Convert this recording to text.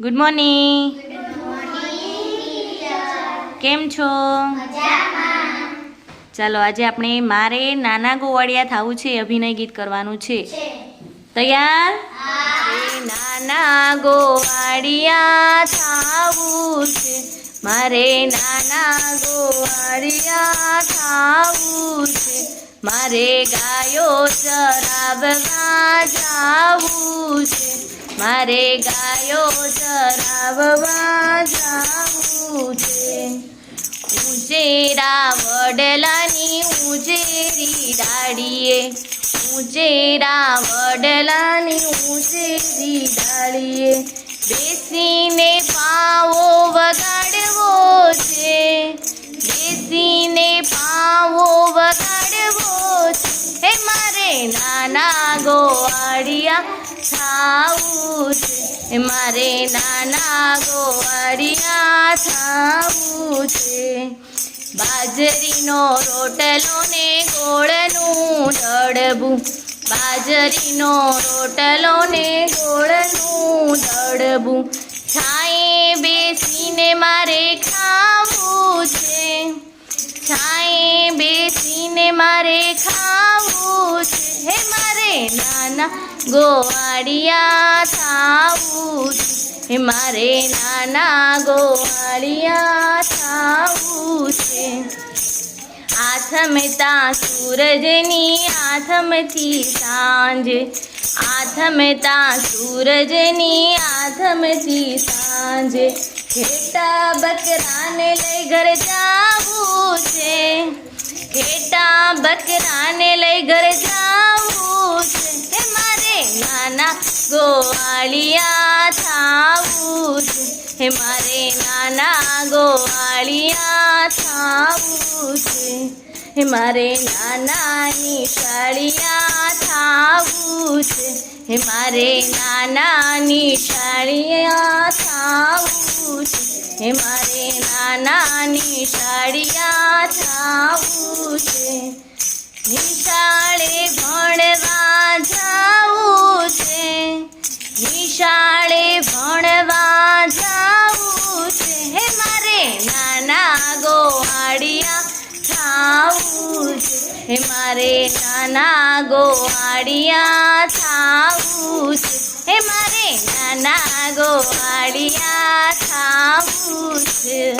Good morning કેમ છો? ચાલો, આજે આપણે મારે નાના ગોવાળિયા થવું છે, અભિનય ગીત કરવાનું છે. તૈયાર? નાના ગોવાળિયા થાવું છે. મારે નાના ગોવાળિયા થાવું છે. મારે ગાયો ચરાવવા જાવું છે. મારે ગાયો ચરાવવા જાવું છે. ઉજેરા વડલાની ઉજેરી ડાળીએ. ઉજેરા વડલાની ઉજેરી ડાળીએ. બેસીને પાવો વગાડવો નાના ગોવાળિયા થાવું છે. મારે નાના ગોવાળિયા થાવું છે. બાજરીનો રોટલો ને ગોળનું ડળબું બાજરીનો રોટલો ને ગોળનું ડળબું છાંયે બેસીને મારે ખાવું છે. છાંયે બેસીને મારે ખાવું છે. હે નાના ગોવાળિયા થાવું છે. મારે નાના ગોવાળિયા થાવું છે. આથમતા સૂરજની આથમથી સાંજ, આથમતા સૂરજની આથમથી સાંજે, ઘેટા બકરાને લઈ ઘર જાવું છે. ઘેટા બકરાને લઈ ઘર જાવું નાના ગોવાળિયા થાવું છે. હે મારે નાના ગોવાળિયા થાવું છે. હે મારે નાનાની શાળિયા થાવું છે. હે મારે નાનાની શાળિયા થાવું છે. હે મારે નાનાની શાળિયા થાવું છે. નિશાળે ગોવાળિયા થાવું છે. હે મારે નાના ગોવાળિયા થાવું છે. હે મારે નાના ગોવાળિયા થાવું છે.